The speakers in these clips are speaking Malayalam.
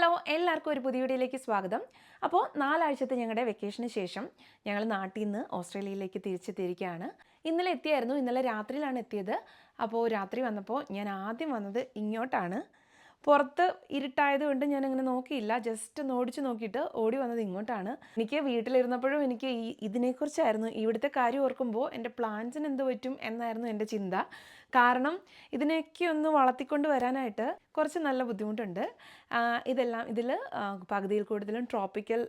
ഹലോ എല്ലാവർക്കും ഒരു പുതിയ വീഡിയോയിലേക്ക് സ്വാഗതം. അപ്പോൾ നാലാഴ്ചത്തെ ഞങ്ങളുടെ വെക്കേഷന് ശേഷം ഞങ്ങൾ നാട്ടിൽ നിന്ന് ഓസ്ട്രേലിയയിലേക്ക് തിരിച്ചെത്തിയിരിക്കുകയാണ്. ഇന്നലെ എത്തിയായിരുന്നു. ഇന്നലെ രാത്രിയിലാണ് എത്തിയത്. അപ്പോൾ രാത്രി വന്നപ്പോൾ ഞാൻ ആദ്യം വന്നത് ഇങ്ങോട്ടാണ്. പുറത്ത് ഇരുട്ടായത് കൊണ്ട് ഞാൻ അങ്ങനെ നോക്കിയില്ല. ജസ്റ്റ് ഒന്ന് ഓടിച്ച് നോക്കിയിട്ട് ഓടി വന്നത് ഇങ്ങോട്ടാണ്. എനിക്ക് വീട്ടിലിരുന്നപ്പോഴും എനിക്ക് ഈ ഇതിനെക്കുറിച്ചായിരുന്നു. ഇവിടുത്തെ കാര്യം ഓർക്കുമ്പോൾ എന്റെ പ്ലാന്റ്സിന് എന്ത് പറ്റും എന്നായിരുന്നു എന്റെ ചിന്ത. കാരണം ഇതിനെയൊക്കെ ഒന്ന് വളർത്തിക്കൊണ്ട് വരാനായിട്ട് കുറച്ച് നല്ല ബുദ്ധിമുട്ടുണ്ട്. ഇതെല്ലാം ഇതിൽ പകുതിയിൽ കൂടുതലും ട്രോപ്പിക്കൽ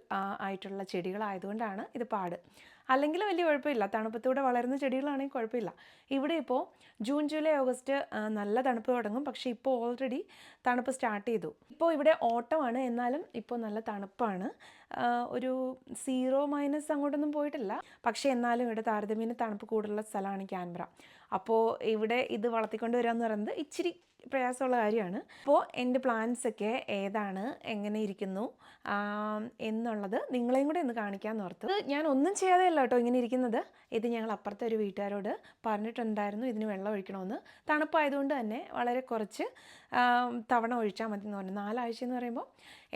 ആയിട്ടുള്ള ചെടികളായതുകൊണ്ടാണ് ഇത് പാട്. അല്ലെങ്കിൽ വലിയ കുഴപ്പമില്ല. തണുപ്പത്തൂടെ വളരുന്ന ചെടികളാണെങ്കിൽ കുഴപ്പമില്ല. ഇവിടെ ഇപ്പോൾ ജൂൺ ജൂലൈ ഓഗസ്റ്റ് നല്ല തണുപ്പ് തുടങ്ങും. പക്ഷേ ഇപ്പോൾ ഓൾറെഡി തണുപ്പ് സ്റ്റാർട്ട് ചെയ്തു. ഇപ്പോൾ ഇവിടെ ഓട്ടമാണ്. എന്നാലും ഇപ്പോൾ നല്ല തണുപ്പാണ്. ഒരു സീറോ മൈനസ് അങ്ങോട്ടൊന്നും പോയിട്ടില്ല. പക്ഷേ എന്നാലും ഇവിടെ താരതമ്യേന തണുപ്പ് കൂടുതലുള്ള സ്ഥലമാണ് ക്യാൻബ്ര അപ്പോൾ ഇവിടെ ഇത് വളർത്തിക്കൊണ്ട് വരിക എന്ന് പറയുന്നത് ഇച്ചിരി പ്രയാസമുള്ള കാര്യമാണ്. അപ്പോൾ എന്റെ പ്ലാൻസ് ഒക്കെ ഏതാണ്? എങ്ങനെ ഇരിക്കുന്നു? എന്നുള്ളത് നിങ്ങളെയും കൂടെ ഒന്ന് കാണിക്കാമെന്ന് ഓർത്തു. ഞാൻ ഒന്നും ചെയ്യാതെ അല്ല കേട്ടോ ഇങ്ങനെ ഇരിക്കുന്നത്. ഇത് ഞങ്ങൾ അപ്പുറത്തെ ഒരു വീട്ടുകാരോട് പറഞ്ഞിട്ടുണ്ടായിരുന്നു ഇതിന് വെള്ളം ഒഴിക്കണമെന്ന്. തണുപ്പായതുകൊണ്ട് തന്നെ വളരെ കുറച്ച് തവണ ഒഴിച്ചാൽ മതി എന്ന് പറഞ്ഞു. നാലാഴ്ച എന്ന് പറയുമ്പോൾ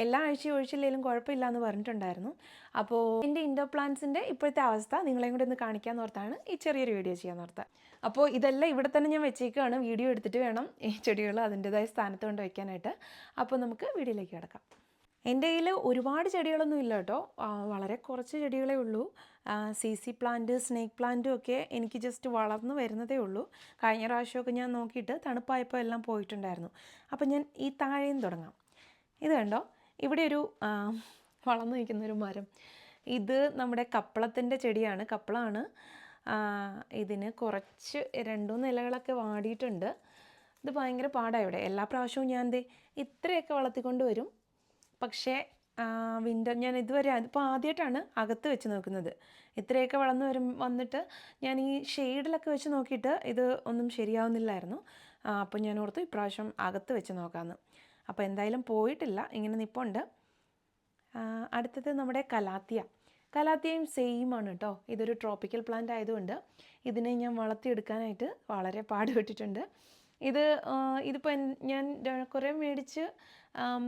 എല്ലാ ആഴ്ചയും ഒഴിച്ചില്ലെങ്കിലും കുഴപ്പമില്ല എന്ന് പറഞ്ഞിട്ടുണ്ടായിരുന്നു. അപ്പോൾ എന്റെ ഇൻഡോർ പ്ലാന്റ്സിന്റെ ഇപ്പോഴത്തെ അവസ്ഥ നിങ്ങളെയും കൂടെ ഒന്ന് കാണിക്കാമെന്ന് ഓർത്താണ് ഈ ചെറിയൊരു വീഡിയോ ചെയ്യാൻ ഓർത്ത്. അപ്പോൾ ഇതെല്ലാം ഇവിടെ തന്നെ ഞാൻ വെച്ചേക്കുകയാണ് വീഡിയോ എടുത്തിട്ട് വേണം ഈ ചെടികൾ അതിന്റെതായ സ്ഥാനത്ത് കൊണ്ട് വയ്ക്കാനായിട്ട് അപ്പോൾ നമുക്ക് വീഡിയോയിലേക്ക് കിടക്കാം. എന്റെ കയ്യിൽ ഒരുപാട് ചെടികളൊന്നും ഇല്ല കേട്ടോ. വളരെ കുറച്ച് ചെടികളേ ഉള്ളൂ. സി സി പ്ലാന്റ് സ്നേക്ക് പ്ലാന്റും ഒക്കെ എനിക്ക് ജസ്റ്റ് വളർന്നു വരുന്നതേ ഉള്ളൂ. കഴിഞ്ഞ പ്രാവശ്യമൊക്കെ ഞാൻ നോക്കിയിട്ട് തണുപ്പായപ്പോൾ എല്ലാം പോയിട്ടുണ്ടായിരുന്നു. അപ്പോൾ ഞാൻ ഈ താഴെയും തുടങ്ങാം. ഇത് കണ്ടോ? ഇവിടെ ഒരു വളർന്നു നിൽക്കുന്നൊരു മരം. ഇത് നമ്മുടെ കപ്പളത്തിന്റെ ചെടിയാണ്. കപ്പളമാണ് ഇതിന് കുറച്ച് രണ്ടു നിലകളൊക്കെ വാടിയിട്ടുണ്ട്. ഇത് ഭയങ്കര പാടാണ് ഇവിടെ. എല്ലാ പ്രാവശ്യവും ഞാൻ ദേ ഇത്രയൊക്കെ വളർത്തിക്കൊണ്ട് വരും. പക്ഷേ വിന്റർ ഞാൻ ഇതുവരെ ഇപ്പോൾ ആദ്യമായിട്ടാണ് അകത്ത് വെച്ച് നോക്കുന്നത്. ഇത്രയൊക്കെ വളർന്ന് വരും വന്നിട്ട് ഞാൻ ഈ ഷെയ്ഡിലൊക്കെ വെച്ച് നോക്കിയിട്ട് ഇത് ഒന്നും ശരിയാവുന്നില്ലായിരുന്നു. അപ്പോൾ ഞാൻ ഓർത്തു ഇപ്രാവശ്യം അകത്ത് വെച്ച് നോക്കാമെന്ന് അപ്പോൾ എന്തായാലും പോയിട്ടില്ല ഇങ്ങനെ നിപ്പുണ്ട്. അടുത്തത് നമ്മുടെ കലാത്തിയ. കലാത്തിയയും സെയിം ആണ് കേട്ടോ ഇതൊരു ട്രോപ്പിക്കൽ പ്ലാന്റ് ആയതുകൊണ്ട് ഇതിനെ ഞാൻ വളർത്തിയെടുക്കാനായിട്ട് വളരെ പാടുപെട്ടിട്ടുണ്ട്. ഇത് ഇതിപ്പോൾ ഞാൻ കുറേ മേടിച്ച്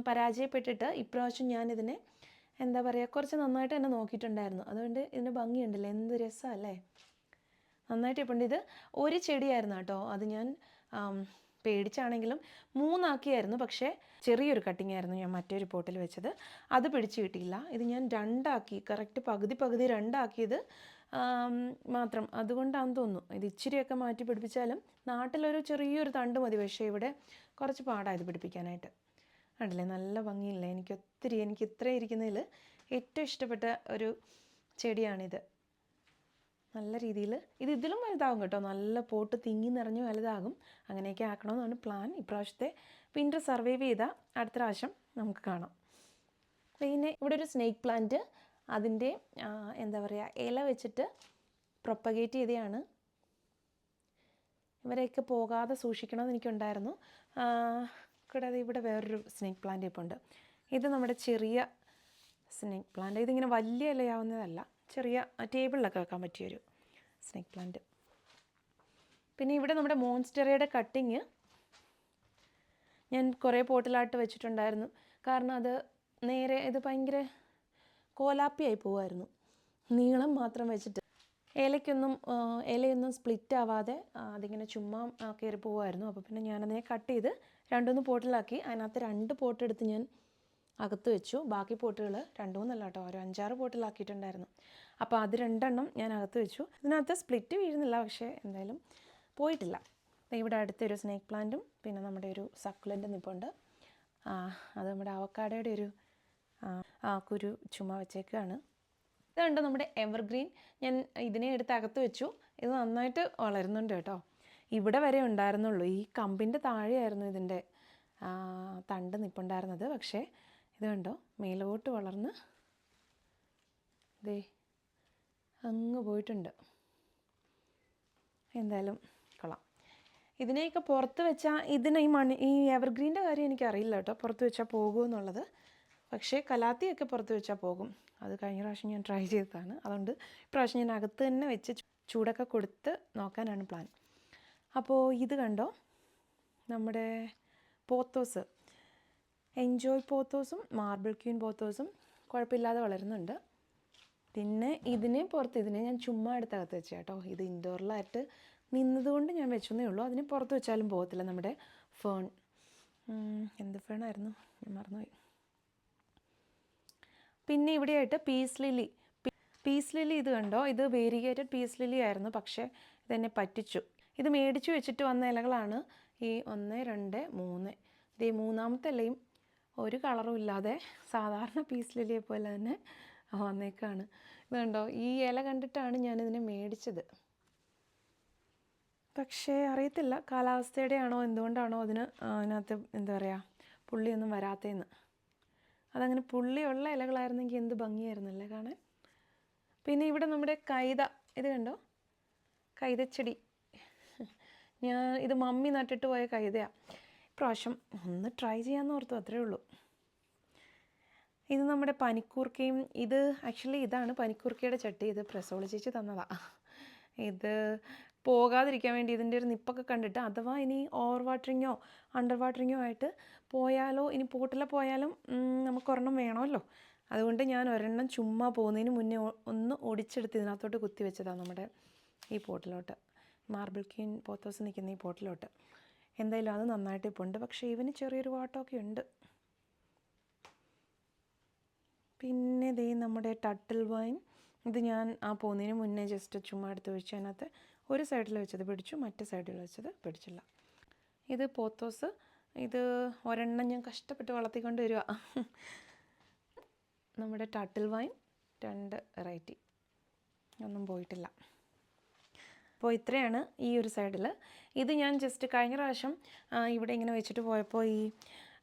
പരാജയപ്പെട്ടിട്ട് ഇപ്രാവശ്യം ഞാനിതിനെ എന്താ പറയുക കുറച്ച് നന്നായിട്ട് തന്നെ നോക്കിയിട്ടുണ്ടായിരുന്നു. അതുകൊണ്ട് ഇതിന്റെ ഭംഗിയുണ്ടല്ലോ? എന്ത് രസമല്ലേ? നന്നായിട്ട് ഇപ്പം ഇത് ഒരു ചെടിയായിരുന്നു കേട്ടോ. അത് ഞാൻ പേടിച്ചാണെങ്കിലും മൂന്നാക്കിയായിരുന്നു. പക്ഷേ ചെറിയൊരു കട്ടിങ് ആയിരുന്നു ഞാൻ മറ്റൊരു പോട്ടിൽ വെച്ചത്. അത് പിടിച്ചു കിട്ടിയില്ല. ഇത് ഞാൻ രണ്ടാക്കി കറക്റ്റ് പകുതി പകുതി രണ്ടാക്കിയത് മാത്രം. അതുകൊണ്ടാണെന്ന് തോന്നുന്നു. ഇത് ഇച്ചിരിയൊക്കെ മാറ്റി പിടിപ്പിച്ചാലും നാട്ടിലൊരു ചെറിയൊരു തണ്ട് മതി. പക്ഷേ ഇവിടെ കുറച്ച് പാടായത് പിടിപ്പിക്കാനായിട്ട്. കണ്ടില്ലേ? നല്ല ഭംഗിയില്ലേ? എനിക്ക് ഒത്തിരി എനിക്ക് ഇത്രയും ഇരിക്കുന്നതിൽ ഏറ്റവും ഇഷ്ടപ്പെട്ട ഒരു ചെടിയാണിത്. നല്ല രീതിയിൽ ഇത് ഇതിലും വലുതാകും കേട്ടോ. നല്ല പോട്ട് തിങ്ങി നിറഞ്ഞ് വലുതാകും. അങ്ങനെയൊക്കെ ആക്കണമെന്നാണ് പ്ലാൻ. ഇപ്രാവശ്യത്തെ വിന്റർ സർവൈവ് ചെയ്ത അടുത്ത പ്രാവശ്യം നമുക്ക് കാണാം. പിന്നെ ഇവിടെ ഒരു സ്നേക്ക് പ്ലാന്റ് അതിന്റെ എന്താ പറയുക ഇല വെച്ചിട്ട് പ്രൊപ്പഗേറ്റ് ചെയ്തെയാണ്. ഇവരെയൊക്കെ പോകാതെ സൂക്ഷിക്കണമെന്ന് എനിക്കുണ്ടായിരുന്നു. കൂടാതെ ഇവിടെ വേറൊരു സ്നേക്ക് പ്ലാന്റ് ഇപ്പോൾ ഉണ്ട്. ഇത് നമ്മുടെ ചെറിയ സ്നേക്ക് പ്ലാന്റ് ഇതിങ്ങനെ വലിയ ഇലയാവുന്നതല്ല. ചെറിയ ടേബിളിലൊക്കെ വെക്കാൻ പറ്റിയൊരു സ്നേക്ക് പ്ലാന്റ് പിന്നെ ഇവിടെ നമ്മുടെ മോൺസ്റ്ററയുടെ കട്ടിങ് ഞാൻ കുറേ പോട്ടിലായിട്ട് വെച്ചിട്ടുണ്ടായിരുന്നു. കാരണം അത് നേരെ ഇത് ഭയങ്കര കോലാപ്പിയായി പോവായിരുന്നു. നീളം മാത്രം വെച്ചിട്ട്. ഇലയ്ക്കൊന്നും ഇലയൊന്നും സ്പ്ലിറ്റ് ആവാതെ അതിങ്ങനെ ചുമ്മാ കയറി പോവായിരുന്നു. അപ്പോൾ പിന്നെ ഞാനതിനെ കട്ട് ചെയ്ത് രണ്ടുമൂന്ന് പോട്ടിലാക്കി. അതിനകത്ത് രണ്ട് പോട്ട് എടുത്ത് ഞാൻ അകത്ത് വെച്ചു. ബാക്കി പോട്ടുകൾ രണ്ടു മൂന്നല്ല കേട്ടോ ഒരു അഞ്ചാറ് പോട്ടിലാക്കിയിട്ടുണ്ടായിരുന്നു. അപ്പോൾ അത് രണ്ടെണ്ണം ഞാൻ അകത്ത് വെച്ചു. ഇതിനകത്ത് സ്പ്ലിറ്റ് വീഴുന്നില്ല പക്ഷേ എന്തായാലും പോയിട്ടില്ല. ഇവിടെ അടുത്തൊരു സ്നേക്ക് പ്ലാന്റും പിന്നെ നമ്മുടെ ഒരു സക്കുലന്റ് നിപ്പുണ്ട്. അത് നമ്മുടെ അവക്കാടയുടെ ഒരു ആ, കുരു ചുമ വെച്ചേക്കാണ്. ഇതുണ്ട് നമ്മുടെ എവർഗ്രീൻ ഞാൻ ഇതിനെ എടുത്ത് അകത്ത് വെച്ചു. ഇത് നന്നായിട്ട് വളരുന്നുണ്ട് കേട്ടോ. ഇവിടെ വരെ ഉണ്ടായിരുന്നുള്ളൂ. ഈ കമ്പിന്റെ താഴെയായിരുന്നു ഇതിന്റെ തണ്ട് നിപ്പുണ്ടായിരുന്നത്. പക്ഷേ ഇത് കണ്ടോ? മേലോട്ട് വളർന്ന് ദേ അങ്ങ് പോയിട്ടുണ്ട്. എന്തായാലും കൊള്ളാം. ഇതിനെയൊക്കെ പുറത്ത് വെച്ചാൽ ഇതിനെ ഈ മണി ഈ എവർഗ്രീന്റെ കാര്യം എനിക്കറിയില്ല കേട്ടോ. പുറത്ത് വെച്ചാൽ പോകുമെന്നുള്ളത്. പക്ഷേ കലാത്തിയൊക്കെ പുറത്ത് വെച്ചാൽ പോകും. അത് കഴിഞ്ഞ പ്രാവശ്യം ഞാൻ ട്രൈ ചെയ്തതാണ്. അതുകൊണ്ട് ഇപ്രാവശ്യം ഞാൻ അകത്ത് തന്നെ വെച്ച് ചൂടൊക്കെ കൊടുത്ത് നോക്കാനാണ് പ്ലാൻ അപ്പോൾ ഇത് കണ്ടോ? നമ്മുടെ പോത്തോസ്. എൻജോയ് പോത്തോസും മാർബിൾ ക്യൂൻ പോത്തോസും കുഴപ്പമില്ലാതെ വളരുന്നുണ്ട്. പിന്നെ ഇതിനെ പുറത്ത് ഇതിനെ ഞാൻ ചുമ്മാ എടുത്തകത്ത് വെച്ചു കേട്ടോ. ഇത് ഇൻഡോറിലായിട്ട് നിന്നതുകൊണ്ട് ഞാൻ വെച്ചെന്നേ ഉള്ളൂ. അതിനെ പുറത്ത് വെച്ചാലും പോകത്തില്ല നമ്മുടെ ഫേൺ എന്ത് ഫേണായിരുന്നു ഞാൻ മറന്നുപോയി. പിന്നെ ഇവിടെയായിട്ട് പീസ് ലില്ലി പീസ് ലില്ലി ഇത് കണ്ടോ? ഇത് വേരിയേറ്റഡ് പീസ് ലില്ലി ആയിരുന്നു പക്ഷേ ഇതെന്നെ പറ്റിച്ചു. ഇത് മേടിച്ചു വെച്ചിട്ട് വന്ന ഇലകളാണ് ഈ ഒന്ന് രണ്ട് മൂന്ന്. ഇത് ഈ മൂന്നാമത്തെ ഇലയും ഒരു കളറും ഇല്ലാതെ സാധാരണ പീസ് ലില്ലിയെ പോലെ തന്നെ വന്നേക്കാണ്. ഇത് കണ്ടോ? ഈ ഇല കണ്ടിട്ടാണ് ഞാനിതിനെ മേടിച്ചത്. പക്ഷേ അറിയത്തില്ല കാലാവസ്ഥയുടെ ആണോ എന്തുകൊണ്ടാണോ അതിന് അതിനകത്ത് എന്താ പറയുക പുള്ളിയൊന്നും വരാത്തതെന്ന് അതങ്ങനെ പുള്ളിയുള്ള ഇലകളായിരുന്നെങ്കിൽ എന്ത് ഭംഗിയായിരുന്നല്ലേ കാണാൻ? പിന്നെ ഇവിടെ നമ്മുടെ കൈത ഇത് കണ്ടോ? കൈതച്ചെടി. ഞാൻ ഇത് മമ്മി നട്ടിട്ട് പോയ കൈതയാണ് ഇപ്രാവശ്യം ഒന്ന് ട്രൈ ചെയ്യാമെന്ന് ഓർത്തു അത്രേ ഉള്ളൂ. ഇത് നമ്മുടെ പനിക്കൂർക്കയും ഇത് ആക്ച്വലി ഇതാണ് പനിക്കൂർക്കയുടെ ചട്ടി. ഇത് പ്രസോളി ചേച്ചി തന്നതാണ് ഇത് പോകാതിരിക്കാൻ വേണ്ടി ഇതിന്റെ ഒരു നിപ്പൊക്കെ കണ്ടിട്ട് അഥവാ ഇനി ഓവർ വാട്ടറിങ്ങോ അണ്ടർ വാട്ടറിങ്ങോ ആയിട്ട് പോയാലോ ഇനി പോട്ടിൽ പോയാലും നമുക്ക് ഒരെണ്ണം വേണമല്ലോ. അതുകൊണ്ട് ഞാൻ ഒരെണ്ണം ചുമ്മാ പോകുന്നതിന് മുന്നേ ഒന്ന് ഒടിച്ചെടുത്ത് ഇതിനകത്തോട്ട് കുത്തി വെച്ചതാണ് നമ്മുടെ ഈ പോട്ടിലോട്ട്. മാർബിൾ ക്യൂൻ പോത്തോസ് നിൽക്കുന്ന ഈ പോട്ടിലോട്ട്. എന്തായാലും അത് നന്നായിട്ട് ഇപ്പോൾ ഉണ്ട് പക്ഷേ ഇവന് ചെറിയൊരു വാട്ടമൊക്കെ ഉണ്ട്. പിന്നെ ദേ നമ്മുടെ ടട്ടിൽ വൈൻ ഇത് ഞാൻ ആ പോകുന്നതിന് മുന്നേ ജസ്റ്റ് ചുമ്മാ എടുത്ത് വെച്ച് അതിനകത്ത് ഒരു സൈഡിൽ വെച്ചത് പിടിച്ചു മറ്റേ സൈഡിൽ വെച്ചത് പിടിച്ചില്ല. ഇത് പോത്തോസ് ഇത് ഒരെണ്ണം ഞാൻ കഷ്ടപ്പെട്ട് വളർത്തിക്കൊണ്ട് വരിക. നമ്മുടെ ടട്ടിൽ വൈൻ രണ്ട് വെറൈറ്റി ഒന്നും പോയിട്ടില്ല. അപ്പോൾ ഇത്രയാണ് ഈ ഒരു സൈഡിൽ ഇത് ഞാൻ ജസ്റ്റ് കഴിഞ്ഞ പ്രാവശ്യം ഇവിടെ ഇങ്ങനെ വെച്ചിട്ട് പോയപ്പോൾ ഈ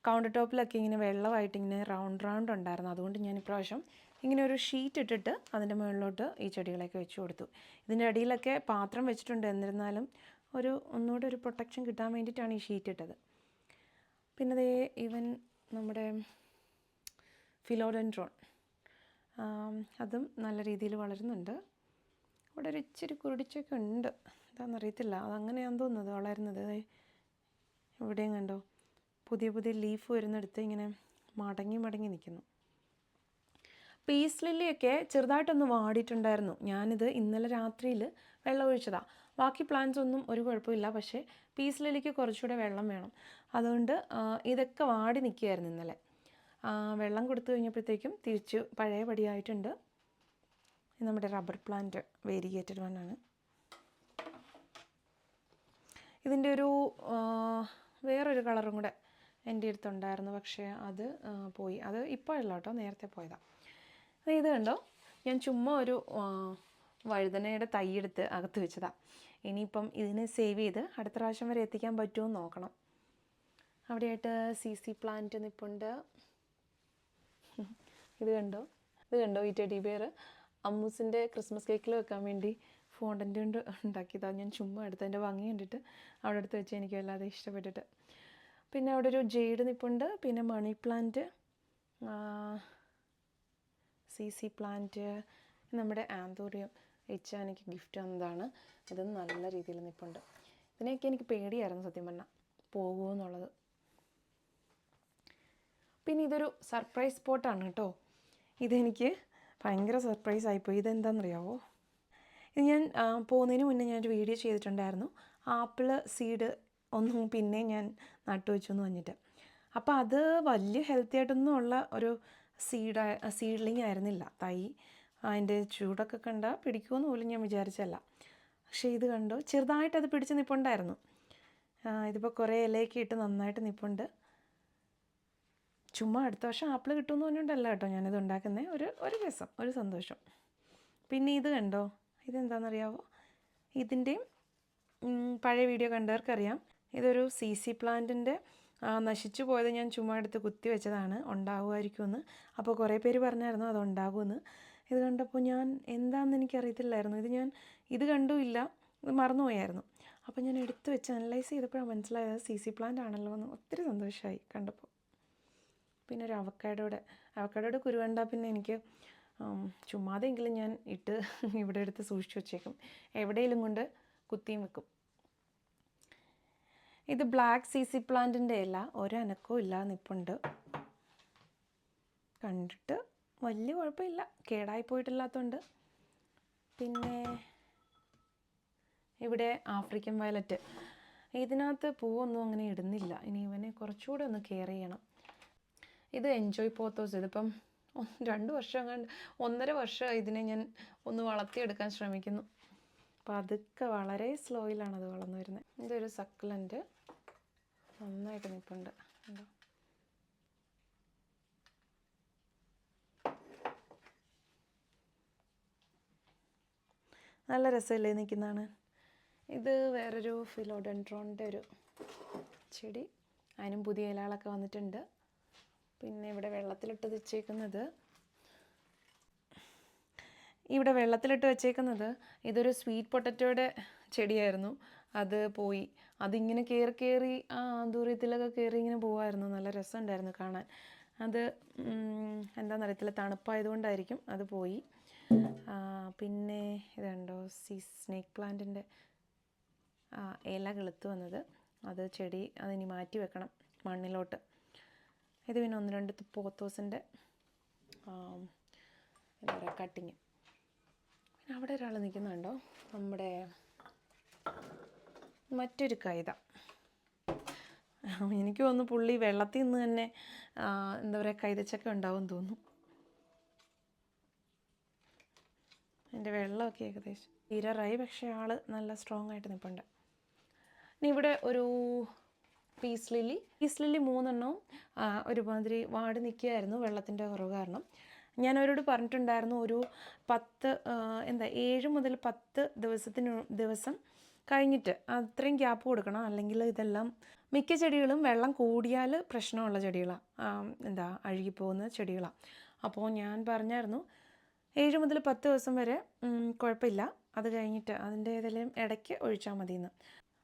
കൗണ്ടർ ടോപ്പിലൊക്കെ ഇങ്ങനെ വെള്ളമായിട്ട് ഇങ്ങനെ റൗണ്ട് റൗണ്ട് ഉണ്ടായിരുന്നു. അതുകൊണ്ട് ഞാൻ ഇപ്രാവശ്യം ഇങ്ങനെ ഒരു ഷീറ്റ് ഇട്ടിട്ട് അതിന്റെ മുകളിലോട്ട് ഈ ചെടികളൊക്കെ വെച്ച് കൊടുത്തു. ഇതിന്റെ അടിയിലൊക്കെ പാത്രം വെച്ചിട്ടുണ്ട്. എന്നിരുന്നാലും ഒരു ഒന്നുകൂടെ ഒരു പ്രൊട്ടക്ഷൻ കിട്ടാൻ വേണ്ടിയിട്ടാണ് ഈ ഷീറ്റ് ഇട്ടത്. പിന്നെ അതേ ഇവൻ നമ്മുടെ ഫിലോഡൻഡ്രോൺ അതും നല്ല രീതിയിൽ വളരുന്നുണ്ട്. ഇവിടെ ഒരു ഇച്ചിരി കുരുടിച്ചൊക്കെ ഉണ്ട്. എന്താണെന്നറിയത്തില്ല. അതങ്ങനെയാണെന്ന് തോന്നുന്നത് വളരുന്നത്. ഇവിടെയും കണ്ടോ? പുതിയ പുതിയ ലീഫ് വരുന്നിടത്ത് ഇങ്ങനെ മടങ്ങി മടങ്ങി നിൽക്കുന്നു. പീസ് ലില്ലിയൊക്കെ ചെറുതായിട്ടൊന്ന് വാടിയിട്ടുണ്ടായിരുന്നു. ഞാനിത് ഇന്നലെ രാത്രിയിൽ വെള്ളം ഒഴിച്ചതാണ് ബാക്കി പ്ലാന്റ്സ് ഒന്നും ഒരു കുഴപ്പമില്ല. പക്ഷേ പീസ് ലില്ലിക്ക് കുറച്ചുകൂടെ വെള്ളം വേണം. അതുകൊണ്ട് ഇതൊക്കെ വാടി നിൽക്കുകയായിരുന്നു ഇന്നലെ. വെള്ളം കൊടുത്തു കഴിഞ്ഞപ്പോഴത്തേക്കും തിരിച്ച് പഴയ പടിയായിട്ടുണ്ട്. ഇത് നമ്മുടെ റബ്ബർ പ്ലാന്റ് വേരിയേറ്റഡ് വണ്ണാണ് ഇതിന്റെ ഒരു വേറൊരു കളറും കൂടെ എന്റെ അടുത്തുണ്ടായിരുന്നു. പക്ഷേ അത് പോയി. അത് ഇപ്പോഴല്ല കേട്ടോ നേരത്തെ പോയതാണ് ഇത് കണ്ടോ? ഞാൻ ചുമ്മാ ഒരു വഴുതനയുടെ വഴുതനയുടെ തൈയെടുത്ത് അകത്ത് വെച്ചതാണ് ഇനിയിപ്പം ഇതിനെ സേവ് ചെയ്ത് അടുത്ത പ്രാവശ്യം വരെ എത്തിക്കാൻ പറ്റുമോ എന്ന് നോക്കണം. അവിടെയായിട്ട് സി സി പ്ലാന്റ് നിപ്പുണ്ട്. ഇത് കണ്ടോ? ഇത് കണ്ടോ ഈ ടെഡി ബിയർ അമ്മൂസിന്റെ ക്രിസ്മസ് കേക്കിൽ വെക്കാൻ വേണ്ടി ഫോണ്ടന്റ് കൊണ്ട് ഉണ്ടാക്കിയതാണ് ഞാൻ ചുമ്മാ എടുത്ത് എന്റെ ഭംഗി കണ്ടിട്ട് അവിടെ എടുത്ത് വെച്ച് എനിക്ക് വല്ലാതെ ഇഷ്ടപ്പെട്ടിട്ട്. പിന്നെ അവിടെ ഒരു ജെയ്ഡ് നിപ്പുണ്ട്. പിന്നെ money plant Z Z plant നമ്മുടെ ആന്തോറിയം ഇച്ച എനിക്ക് ഗിഫ്റ്റ് തന്നതാണ്. ഇത് നല്ല രീതിയിൽ നിൽപ്പുണ്ട് ഇതിനെയൊക്കെ എനിക്ക് പേടിയായിരുന്നു സത്യം പറഞ്ഞാൽ പോകുമെന്നുള്ളത് പിന്നെ ഇതൊരു സർപ്രൈസ് സ്പോട്ടാണ് കേട്ടോ. ഇതെനിക്ക് ഭയങ്കര സർപ്രൈസ് ആയിപ്പോയി. ഇതെന്താണെന്നറിയാവോ ഇത് ഞാൻ പോകുന്നതിന് മുന്നേ ഞാനൊരു വീഡിയോ ചെയ്തിട്ടുണ്ടായിരുന്നു. ആപ്പിൾ സീഡ് ഒന്നും പിന്നെ ഞാൻ നട്ടുവെച്ചു എന്ന് പറഞ്ഞിട്ട്. അപ്പോൾ അത് വലിയ ഹെൽത്തി ആയിട്ടൊന്നും ഉള്ള ഒരു സീഡ് സീഡ്ലിങ് ആയിരുന്നില്ല. തൈ അതിന്റെ ചൂടൊക്കെ കണ്ട പിടിക്കുമെന്ന് പോലും ഞാൻ വിചാരിച്ചല്ല പക്ഷേ ഇത് കണ്ടു. ചെറുതായിട്ട് അത് പിടിച്ച് നിപ്പുണ്ടായിരുന്നു. ഇതിപ്പോൾ കുറേ ഇലയൊക്കെ ഇട്ട് നന്നായിട്ട് നിപ്പുണ്ട്. ചുമ്മാ അടുത്ത വർഷം ആപ്പിൾ കിട്ടുമെന്ന് പറഞ്ഞുകൊണ്ടല്ല കേട്ടോ ഞാനിത് ഉണ്ടാക്കുന്നത് ഒരു ഒരു രസം ഒരു സന്തോഷം. പിന്നെ ഇത് കണ്ടോ? ഇതെന്താണെന്നറിയാവോ ഇതിന്റെയും പഴയ വീഡിയോ കണ്ടവർക്കറിയാം. ഇതൊരു സി സി പ്ലാന്റിന്റെ നശിച്ചു പോയത് ഞാൻ ചുമ്മാ എടുത്ത് കുത്തി വെച്ചതാണ്. ഉണ്ടാകുമായിരിക്കുമെന്ന് അപ്പോൾ കുറേ പേര് പറഞ്ഞായിരുന്നു അത് ഉണ്ടാകുമെന്ന്. ഇത് കണ്ടപ്പോൾ ഞാൻ എന്താണെന്ന് എനിക്കറിയത്തില്ലായിരുന്നു. ഇത് ഞാൻ ഇത് കണ്ടുമില്ല ഇത് മറന്നുപോയായിരുന്നു. അപ്പോൾ ഞാൻ എടുത്ത് വെച്ച് അനലൈസ് ചെയ്തപ്പോഴാണ് മനസ്സിലായത് സി സി പ്ലാന്റ് ആണല്ലോ എന്ന്. ഒത്തിരി സന്തോഷമായി കണ്ടപ്പോൾ പിന്നെ ഒരു അവക്കാടോടെ. അവക്കാടോടെ കുരുവണ്ട പിന്നെ എനിക്ക് ചുമ്മാതെങ്കിലും ഞാൻ ഇട്ട് ഇവിടെ എടുത്ത് സൂക്ഷിച്ചു വച്ചേക്കും. എവിടെയെങ്കിലും കൊണ്ട് കുത്തിയും വെക്കും. ഇത് ബ്ലാക്ക് സി സി പ്ലാന്റിന്റെ ഇല. ഒരനക്കവും ഇല്ല നിപ്പുണ്ട്. കണ്ടിട്ട് വലിയ കുഴപ്പമില്ല. കേടായി പോയിട്ടില്ലാത്തതുകൊണ്ട് പിന്നെ ഇവിടെ ആഫ്രിക്കൻ വയലറ്റ് ഇതിനകത്ത് പൂവൊന്നും അങ്ങനെ ഇടുന്നില്ല. ഇനി ഇവനെ കുറച്ചുകൂടെ ഒന്ന് കെയർ ചെയ്യണം. ഇത് എൻജോയ് പോത്തോസ് ഇതിപ്പം രണ്ട് വർഷം കണ്ട് ഒന്നര വർഷം ഇതിനെ ഞാൻ ഒന്ന് വളർത്തിയെടുക്കാൻ ശ്രമിക്കുന്നു. അപ്പോൾ അതൊക്കെ വളരെ സ്ലോയിലാണ് അത് വളർന്നു വരുന്നത്. ഇതൊരു സക്കുലന്റ് നന്നായിട്ട് നിൽപ്പുണ്ട് കണ്ടോ? നല്ല രസമല്ലേ നിൽക്കുന്നതാണ്. ഇത് വേറൊരു ഫിലോഡൻട്രോണിന്റെ ഒരു ചെടി. അതിനും പുതിയ ഇലകളൊക്കെ വന്നിട്ടുണ്ട്. പിന്നെ ഇവിടെ വെള്ളത്തിലിട്ട് വെച്ചേക്കുന്നത് ഇവിടെ വെള്ളത്തിലിട്ട് വെച്ചേക്കുന്നത് ഇതൊരു സ്വീറ്റ് പൊട്ടറ്റോയുടെ ചെടിയായിരുന്നു. അത് പോയി. അതിങ്ങനെ കയറി കയറി ആ ദൂരത്തിലൊക്കെ കയറി ഇങ്ങനെ പോവായിരുന്നു. നല്ല രസമുണ്ടായിരുന്നു കാണാൻ. അത് എന്താണെന്നറിയത്തില്ല തണുപ്പായതുകൊണ്ടായിരിക്കും അത് പോയി. പിന്നെ ഇതുണ്ടോ? സീ സ്നേക്ക് പ്ലാന്റിന്റെ ഇല കിളുത്ത് വന്നത്. അത് ചെടി അതിനി മാറ്റി വെക്കണം മണ്ണിലോട്ട്. ഇത് പിന്നെ ഒന്ന് രണ്ട് പോത്തോസിന്റെ എന്താ പറയുക കട്ടിങ്. പിന്നെ അവിടെ ഒരാൾ നിൽക്കുന്നുണ്ടോ? നമ്മുടെ മറ്റൊരു കൈത എനിക്ക് തോന്നുന്നു പുള്ളി വെള്ളത്തിൽ നിന്ന് തന്നെ എന്താ പറയുക കൈതച്ചക്ക ഉണ്ടാവും തോന്നുന്നു. എന്റെ വെള്ളമൊക്കെ ഏകദേശം. തീരാറായി പക്ഷേ ആൾ നല്ല സ്ട്രോങ് ആയിട്ട് നിൽപ്പുണ്ട് ഇനി ഇവിടെ ഒരു പീസ് ലില്ലി പീസ് ലില്ലി മൂന്നെണ്ണവും ഒരുമാതിരി വാടി നിൽക്കുകയായിരുന്നു വെള്ളത്തിന്റെ കുറവ് കാരണം. ഞാൻ അവരോട് പറഞ്ഞിട്ടുണ്ടായിരുന്നു ഒരു പത്ത് എന്താ ഏഴ് മുതൽ പത്ത് ദിവസത്തിന് ദിവസം കഴിഞ്ഞിട്ട് അത്രയും ഗ്യാപ്പ് കൊടുക്കണം. അല്ലെങ്കിൽ ഇതെല്ലാം മിക്ക ചെടികളും വെള്ളം കൂടിയാൽ പ്രശ്നമുള്ള ചെടികളാണ് എന്താ അഴുകിപ്പോകുന്ന ചെടികളാണ് അപ്പോൾ ഞാൻ പറഞ്ഞായിരുന്നു ഏഴ് മുതൽ പത്ത് ദിവസം വരെ കുഴപ്പമില്ല. അത് കഴിഞ്ഞിട്ട് അതിന്റെ ഏതെങ്കിലും ഇടയ്ക്ക് ഒഴിച്ചാൽ മതിയെന്ന്.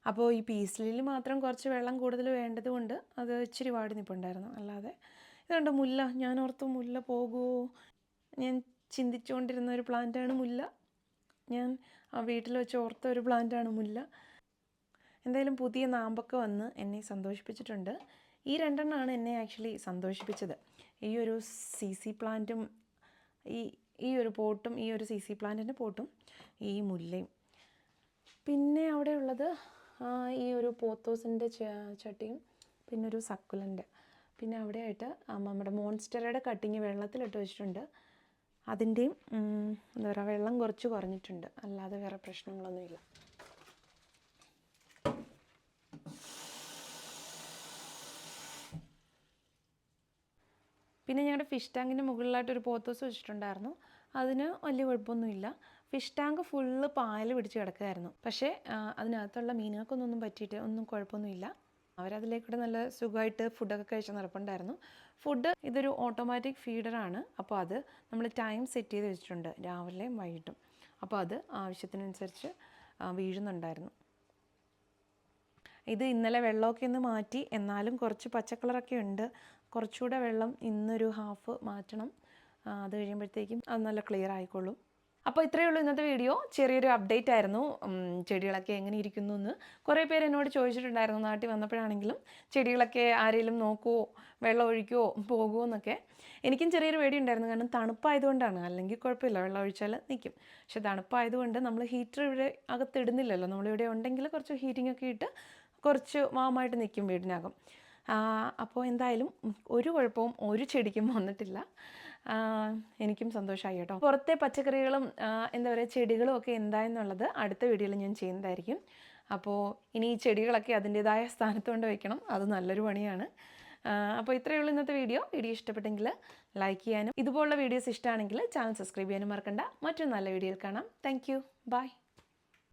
അപ്പോൾ ഈ പീസിലിൽ മാത്രം കുറച്ച് വെള്ളം കൂടുതൽ വേണ്ടത് കൊണ്ട് അത് ഇച്ചിരി വാടി നിൽപ്പുണ്ടായിരുന്നു അല്ലാതെ ഇതുണ്ട് മുല്ല. ഞാൻ ഓർത്തു മുല്ല പോകുമോ? ഞാൻ ചിന്തിച്ചുകൊണ്ടിരുന്ന ഒരു പ്ലാന്റാണ് മുല്ല. ഞാൻ ആ വീട്ടിൽ വെച്ച് ഓർത്ത ഒരു പ്ലാന്റാണ് മുല്ല. എന്തായാലും പുതിയ നാമ്പൊക്കെ വന്ന് എന്നെ സന്തോഷിപ്പിച്ചിട്ടുണ്ട്. ഈ രണ്ടെണ്ണമാണ് എന്നെ ആക്ച്വലി സന്തോഷിപ്പിച്ചത്. ഈ ഒരു സി സി പ്ലാന്റും ഈ ഈ ഒരു പോട്ടും ഈ ഒരു സി സി പ്ലാന്റിന്റെ പോട്ടും ഈ മുല്ലയും. പിന്നെ അവിടെ ഉള്ളത് ഈ ഒരു പോത്തോസിന്റെ ചട്ടിയും പിന്നെ ഒരു സക്കുലന്റെ പിന്നെ അവിടെയായിട്ട് നമ്മുടെ മോൺസ്റ്ററയുടെ കട്ടിങ് വെള്ളത്തിലിട്ട് വെച്ചിട്ടുണ്ട്. അതിന്റെയും എന്താ പറയുക വെള്ളം കുറച്ച് കുറഞ്ഞിട്ടുണ്ട്. അല്ലാതെ വേറെ പ്രശ്നങ്ങളൊന്നുമില്ല. പിന്നെ ഞങ്ങളുടെ ഫിഷ് ടാങ്കിന്റെ മുകളിലായിട്ട് ഒരു പോത്തോസ് വെച്ചിട്ടുണ്ടായിരുന്നു. അതിന് വലിയ കുഴപ്പമൊന്നുമില്ല. ഫിഷ് ടാങ്ക് ഫുള്ള് പായൽ പിടിച്ച് കിടക്കുകയായിരുന്നു പക്ഷേ അതിനകത്തുള്ള മീനുകൾക്കൊന്നും പറ്റിയിട്ട് ഒന്നും കുഴപ്പമൊന്നുമില്ല. അവരതിലേക്കൂടെ നല്ല സുഖമായിട്ട് ഫുഡൊക്കെ കഴിച്ച് നടപ്പുണ്ടായിരുന്നു. ഫുഡ് ഇതൊരു ഓട്ടോമാറ്റിക് ഫീഡറാണ്. അപ്പോൾ അത് നമ്മൾ ടൈം സെറ്റ് ചെയ്ത് വെച്ചിട്ടുണ്ട് രാവിലെയും വൈകിട്ടും. അപ്പോൾ അത് ആവശ്യത്തിനനുസരിച്ച് വീഴുന്നുണ്ടായിരുന്നു. ഇത് ഇന്നലെ വെള്ളമൊക്കെ ഒന്ന് മാറ്റി എന്നാലും കുറച്ച് പച്ചക്കളറൊക്കെ ഉണ്ട്. കുറച്ചുകൂടെ വെള്ളം ഇന്നൊരു ഹാഫ് മാറ്റണം. അത് കഴിയുമ്പോഴത്തേക്കും അത് നല്ല ക്ലിയർ ആയിക്കോളും അപ്പോൾ ഇത്രയേ ഉള്ളൂ ഇന്നത്തെ വീഡിയോ. ചെറിയൊരു അപ്ഡേറ്റ് ആയിരുന്നു. ചെടികളൊക്കെ എങ്ങനെ ഇരിക്കുന്നു എന്ന് കുറേ പേര് എന്നോട് ചോദിച്ചിട്ടുണ്ടായിരുന്നു. നാട്ടിൽ വന്നപ്പോഴാണെങ്കിലും ചെടികളൊക്കെ ആരെങ്കിലും നോക്കുമോ വെള്ളം ഒഴിക്കുമോ പോകുമോ എന്നൊക്കെ. എനിക്കും ചെറിയൊരു പേടിയുണ്ടായിരുന്നു. കാരണം തണുപ്പായതുകൊണ്ടാണ്. അല്ലെങ്കിൽ കുഴപ്പമില്ല. വെള്ളം ഒഴിച്ചാൽ നിൽക്കും പക്ഷെ തണുപ്പായതുകൊണ്ട് നമ്മൾ ഹീറ്റർ ഇവിടെ അകത്തിടുന്നില്ലല്ലോ. നമ്മളിവിടെ ഉണ്ടെങ്കിൽ കുറച്ച് ഹീറ്റിംഗ് ഒക്കെ ഇട്ട് കുറച്ച് വാമായിട്ട് നിൽക്കും വീടിനകം. അപ്പോൾ എന്തായാലും ഒരു കുഴപ്പവും ഒരു ചെടിക്കും വന്നിട്ടില്ല. എനിക്കും സന്തോഷമായി കേട്ടോ. പുറത്തെ പച്ചക്കറികളും എന്താ പറയുക ചെടികളും ഒക്കെ എന്തായെന്നുള്ളത് അടുത്ത വീഡിയോയിൽ ഞാൻ ചെയ്യുന്നതായിരിക്കും. അപ്പോൾ ഇനി ഈ ചെടികളൊക്കെ അതിന്റേതായ സ്ഥാനത്ത് കൊണ്ട് വയ്ക്കണം അത് നല്ലൊരു പണിയാണ്. അപ്പോൾ ഇത്രയേ ഉള്ളൂ ഇന്നത്തെ വീഡിയോ. വീഡിയോ ഇഷ്ടപ്പെട്ടെങ്കിൽ ലൈക്ക് ചെയ്യാനും ഇതുപോലുള്ള വീഡിയോസ് ഇഷ്ടമാണെങ്കിൽ ചാനൽ സബ്സ്ക്രൈബ് ചെയ്യാനും മറക്കണ്ട. മറ്റൊരു നല്ല വീഡിയോയിൽ കാണാം. Thank you. ബൈ.